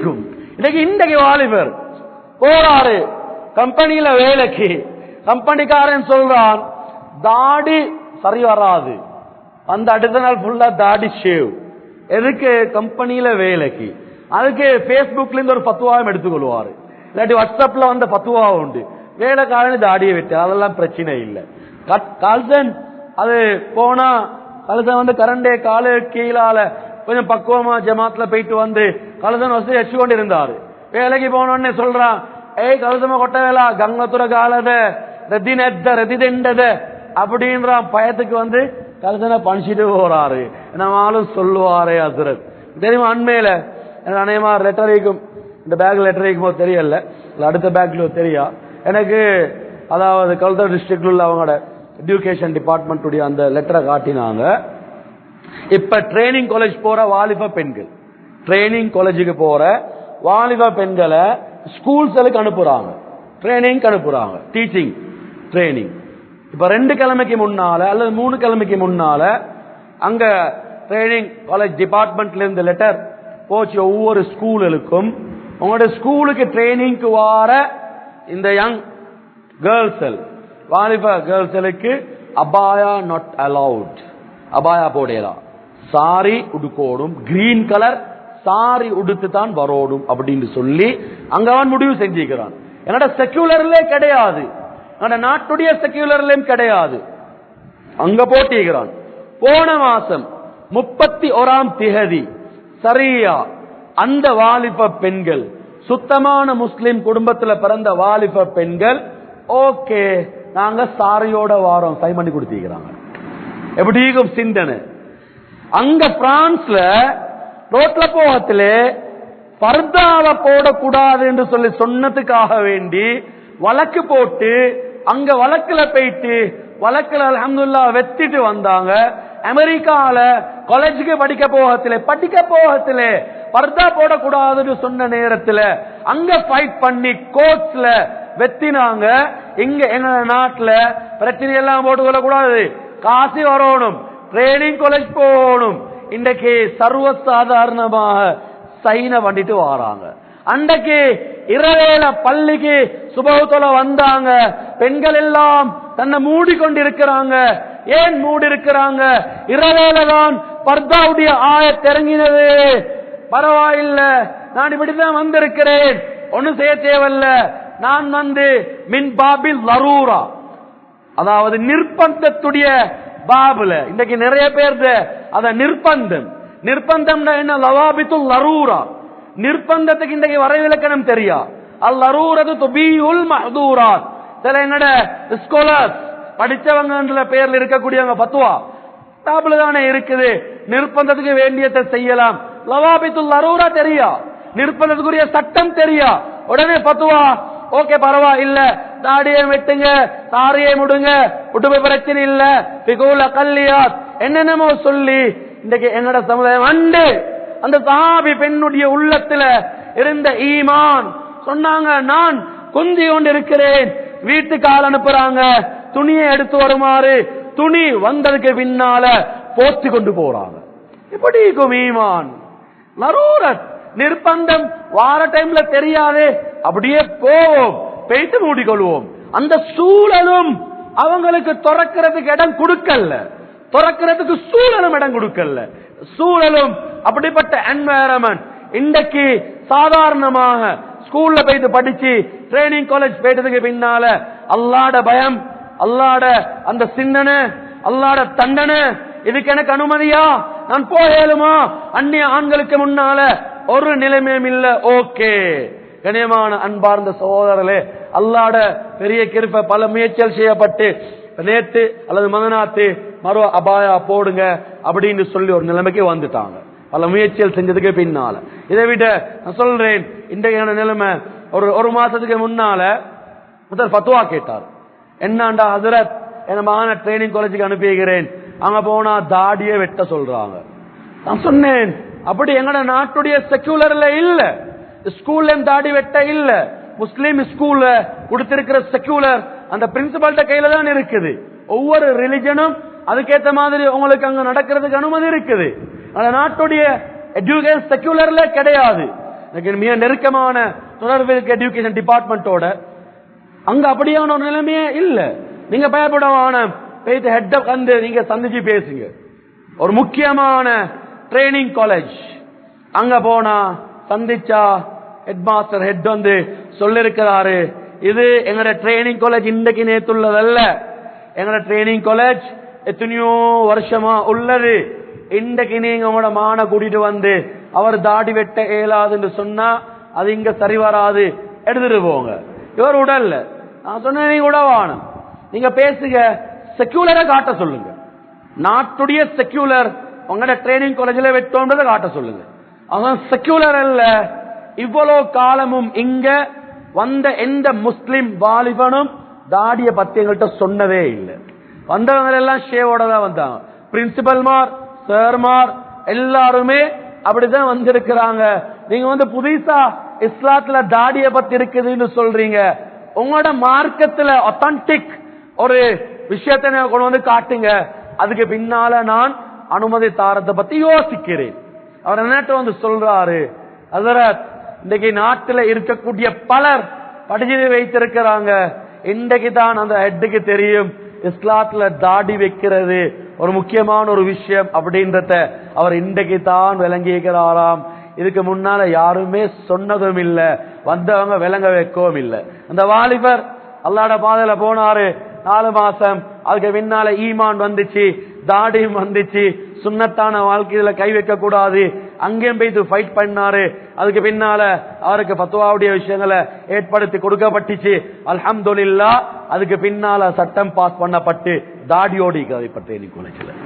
இருக்கும். இன்னைக்கு இன்றைக்கு வாலிபர் போறாரு கம்பெனியில வேலைக்கு. கம்பெனிக்காரன் சொல்றான் தாடி சரி வராது. அந்த அடுத்த நாள் ஃபுல்லா தாடி ஷேவ் எதுக்கு? கம்பெனியில வேலைக்கு. அதுக்கு பேஸ்புக்ல இருந்து ஒரு பத்துவாவும் எடுத்துக்கொள்வாரு இல்லாட்டி வாட்ஸ்அப்ல வந்த பத்துவா உண்டு. வேலைக்காரன் தாடியை விட்டு அதெல்லாம் பிரச்சனை இல்லை. கால்சன் அது போனா கல்சன் வந்து கரண்டே காலு கீழால கொஞ்சம் பக்குவமா ஜமாத்துல போயிட்டு வந்து கழுதன் வசதி வச்சு கொண்டு இருந்தாரு வேலைக்கு போனோடனே சொல்றான் ஏய் கலசம கொட்ட வேலா கங்கத்துற காலத ரதி நெத்த ரதி தெண்டத அப்படின்றான். பயத்துக்கு வந்து கழுதனை பணிச்சிட்டு போறாரு. நம்மளும் சொல்லுவாரே அசுரத் தெரியுமா அண்மையில? எனக்கு அநேகமா லெட்டர் வைக்கும் இந்த பேக் லெட்டர் வைக்கும் தெரியல. அடுத்த பேக்ல தெரியா? எனக்கு அதாவது கல்தர் டிஸ்ட்ரிக்ட்ல உள்ள அவங்களோட எஜுகேஷன் டிபார்ட்மெண்ட்டுடைய அந்த லெட்டரை காட்டினாங்க. இப்ப ட்ரைனிங் காலேஜ் போற வாலிப பெண்கள். ட்ரைனிங் காலேஜுக்கு போற வாலிப பெண்களை ஸ்கூல்ஸ்களுக்கு அனுப்புறாங்க. ட்ரைனிங் அனுப்புறாங்க. டீச்சிங் ட்ரைனிங் இப்ப ரெண்டு கிழமைக்கு முன்னால அல்லது மூணு கிழமைக்கு முன்னால அங்க ட்ரைனிங் காலேஜ் டிபார்ட்மெண்ட்ல இருந்து லெட்டர் போச்சு ஒவ்வொரு ஸ்கூலுக்கும் உங்களோட ஸ்கூலுக்கு ட்ரைனிங்க்கு வார இந்த யங் கேர்ள்ஸல் வாலிப கேர்ள்ஸலுக்கு அபாயா நாட் அலவுட் அபாயா போடலாம் சாரி உடுக்கோடும் கிரீன் கலர் சாரி உடுத்து தான் வரோடும் அப்படின்னு சொல்லி அங்க அவன் முடிவு செஞ்சுக்கிறான். என்னோட செக்யூலர்லே கிடையாது. என்னோட நாட்டுடைய செக்யூலர்லயும் கிடையாது. அங்க போட்டிக்கிறான். போன மாசம் முப்பத்தி ஓராம் திகதி சரியா அந்த வாலிப பெண்கள் சுத்தமான முஸ்லிம் குடும்பத்துல பிறந்த வாலிப பெண்கள் ஓகே நாங்க சாரியோட வாரம் சைன் பண்ணி கொடுத்திருக்கிறாங்க. எப்படி சிந்தனை. அங்க பிரான்ஸ்ல ரோட்ல போகத்துல பர்தாவை போடக்கூடாது என்று சொல்லி சொன்னதுக்காக வேண்டி வழக்கு போட்டு அங்க வழக்குல போயிட்டு வழக்குல அலமதுல்லா வெத்திட்டு வந்தாங்க. அமெரிக்கால காலேஜுக்கு படிக்க போகத்திலே படிக்க போகத்திலே பர்தா போடக்கூடாதுன்னு சொன்ன நேரத்துல அங்க ஃபைட் பண்ணி கோர்ட்ஸ்ல வெத்தினாங்க இங்க எங்க நாட்டுல பிரச்சனை எல்லாம் போட்டுக்கொள்ள கூடாது காசு வரணும். ட்ரைனிங் காலேஜ் போகணும். இன்றைக்கு சர்வ சாதாரணமாக சைன பண்ணிட்டு வராங்க. அன்றைக்கு இரவேல பள்ளிக்கு சுபகுத்தல வந்தாங்க. பெண்கள் எல்லாம் தன்னை மூடி கொண்டிருக்கிறாங்க ஏன் மூடி இருக்கிறாங்க இரவேல தான் பர்தாவுடைய ஆய தெரிங்கினது பரவாயில்ல. நான் இப்படிதான் வந்திருக்கிறேன். ஒண்ணும் செய்ய தேவையில்ல. நான் வந்து மின் பாபில் லரூரா. அதாவது நிர்பந்தத்துடைய பாபுல. இன்னைக்கு நிறைய பேர் அத நிர்பந்தம். நிர்பந்தம்னா என்ன? லவாபித்துல் லரூரா. நிர்பந்தத்துக்கு இன்றைக்கு வரைவிலக்கணம் தெரியா? அல் லரூரது துபியுல் மஹதூராத். சில என்னோட ஸ்காலர்ஸ் படிச்சவங்கன்ற பேர்ல இருக்கக்கூடியவங்க பத்துவா? டாப்ல தானே இருக்குது. நிர்பந்தத்துக்கு வேண்டியதை செய்யலாம். லவாபித்துல் லரூரா தெரியா? நிர்பந்தத்துக்குரிய சட்டம் தெரியா? உடனே பத்துவா? ஓகே பரவாயில்ல. தாடியை வெட்டுங்க தாரியை முடுங்க உடுப்பு பிரச்சனை இல்ல. பிகூல கல்லியாத். என்னென்னமோ சொல்லி இன்றைக்கு என்னோட சமுதாயம் அண்டு அந்த சஹாபி பெண்ணுடைய உள்ளத்துல இருந்த ஈமான். சொன்னாங்க நான் குந்தி கொண்டு இருக்கிறேன் வீட்டுக்கு ஆள் அனுப்புறாங்க துணியை எடுத்து வருமாறு. துணி வந்ததுக்கு பின்னால போத்தி கொண்டு போறாங்க. இப்படி இருக்கும் ஈமான். நரூரத் நிர்பந்தம் வார டைம்ல தெரியாது அப்படியே போவோம். போயிட்டு மூடிக்கொள்வோம். அந்த சூழலும் அவங்களுக்கு திறக்கிறதுக்கு இடம் கொடுக்கல திறக்கிறதுக்கு சூழலும் இடம் கொடுக்கல சூழலும் அப்படிப்பட்ட என்வாயரமெண்ட் இன்றைக்கு சாதாரணமாக ஸ்கூல்ல போயிட்டு படிச்சு ட்ரைனிங் காலேஜ் போயிட்டதுக்கு பின்னால அல்லாட பயம் அல்லாட அந்த சிந்தனை அல்லாட தண்டனை. இதுக்கு எனக்கு அனுமதியா? நான் போயலுமா அந்நிய ஆண்களுக்கு முன்னால ஒரு நிலைமையும் இல்ல. ஓகே கனியமான அன்பார்ந்த சகோதரர்களே அல்லாட பெரிய கிருப்ப பல முயற்சிகள் செய்யப்பட்டு நேத்து அல்லது மதனாத்து மறு அபாயா போடுங்க அப்படின்னு சொல்லி ஒரு நிலைமைக்கு வந்துட்டாங்க. பல முயற்சிகள் செஞ்சதுக்கு பின்னால. இதை விட நான் சொல்றேன் இன்றைக்கான நிலைமை ஒரு ஒரு மாசத்துக்கு முன்னால முதல் பத்துவா கேட்டார். என்னண்டா ஹசரத் என் மகன ட்ரைனிங் காலேஜுக்கு அனுப்பிக்கிறேன் அங்க போனா தாடியே வெட்ட சொல்றாங்க. நான் சொன்னேன் அப்படி எங்கட நாட்டுடைய செக்யூலர்ல இல்ல. ஸ்கூல்ல தாடி வெட்ட இல்லை. முஸ்லீம் ஸ்கூல்ல கொடுத்திருக்கிற செக்யூலர் அந்த பிரின்சிபல்ட்ட கையில தான் இருக்குது. ஒவ்வொரு ரிலிஜனும் அதுக்கேத்த மாதிரி உங்களுக்கு அங்க நடக்கிறதுக்கு அனுமதி இருக்குது. அந்த நாட்டுடைய எஜுகேஷன் செக்யூலர்ல கிடையாது. மிக நெருக்கமான தொடர்பு இருக்கு எஜுகேஷன் டிபார்ட்மெண்டோட அங்க அப்படியான ஒரு நிலைமையே இல்ல. நீங்க பயப்படவான போயிட்டு ஹெட் வந்து நீங்க சந்திச்சு பேசுங்க. ஒரு முக்கியமான ட்ரைனிங் காலேஜ் அங்க போனா சந்திச்சா ஹெட் மாஸ்டர் ஹெட் வந்து சொல்லிருக்கிறாரு. இது எங்களோட ட்ரைனிங் காலேஜ் இன்றைக்கு நேத்துள்ளதல்ல. எங்களோட ட்ரைனிங் காலேஜ் எத்தனையோ வருஷமா உள்ளது. இன்றைக்கு நீங்க உங்களோட மான கூட்டிட்டு வந்து அவர் தாடி வெட்ட இயலாதுன்னு சொன்னா அது இங்க சரி வராது. எடுத்துட்டு போங்க. இவர் உடல்ல நான் சொன்னேன் நீங்க உடவானம் நீங்க பேசுங்க. செக்யூலரை காட்ட சொல்லுங்க. நாட்டுடைய செக்யூலர் உங்களோட ட்ரைனிங் காலேஜில் வெட்டோன்றதை காட்ட சொல்லுங்க. அவன் செக்யூலர் அல்ல. இவ்வளவு காலமும் இங்க வந்த எந்த முஸ்லிம் வாலிபனும் தாடிய பத்தி எங்கள்கிட்ட சொன்னதே இல்லை. வந்தவங்க எல்லாம் ஷேவோட தான் வந்தாங்க. பிரின்சிபல்மார் சார்மார் எல்லாருமே அப்படிதான் வந்திருக்கிறாங்க. நீங்க வந்து புதுசா இஸ்லாத்துல தாடிய பத்தி இருக்குதுன்னு சொல்றீங்க. உங்களோட மார்க்கத்துல ஒத்தன்டிக் ஒரு விஷயத்தை கொண்டு வந்து காட்டுங்க. அதுக்கு பின்னால நான் அனுமதி தாரத்தை பத்தி யோசிக்கிறேன். அவர் என்னட்டு வந்து சொல்றாரு அதரத் இன்றைக்கு நாட்டில் இருக்கக்கூடிய பலர் படிச்சு வைத்திருக்கிறாங்க. இன்றைக்கு தான் அந்த ஹெட்டுக்கு தெரியும் இஸ்லாத்துல தாடி வைக்கிறது ஒரு முக்கியமான ஒரு விஷயம் அப்படின்றத அவர் இன்றைக்கு தான் விளங்கிக்கிறாராம் இதுக்கு முன்னால யாருமே சொன்னதும் இல்லை வந்தவங்க விளங்க வைக்கவும் இல்லை. அந்த வாலிபர் அல்லாட பாதையில போனாரு நாலு மாசம் அதுக்கு பின்னால ஈமான் வந்துச்சு தாடியும் வந்துச்சு சுண்ணத்தான வாழ்க்கையில கை வைக்க கூடாது அங்கேயும் போய் ஃபைட் பண்ணாரு. அதுக்கு பின்னால அவருக்கு பத்துவாவுடைய விஷயங்களை ஏற்படுத்தி கொடுக்கப்பட்டுச்சு. அல்ஹம்துலில்லா அதுக்கு பின்னால சட்டம் பாஸ் பண்ணப்பட்டு தாடியோடி கதைப்பட்டு காலேஜில்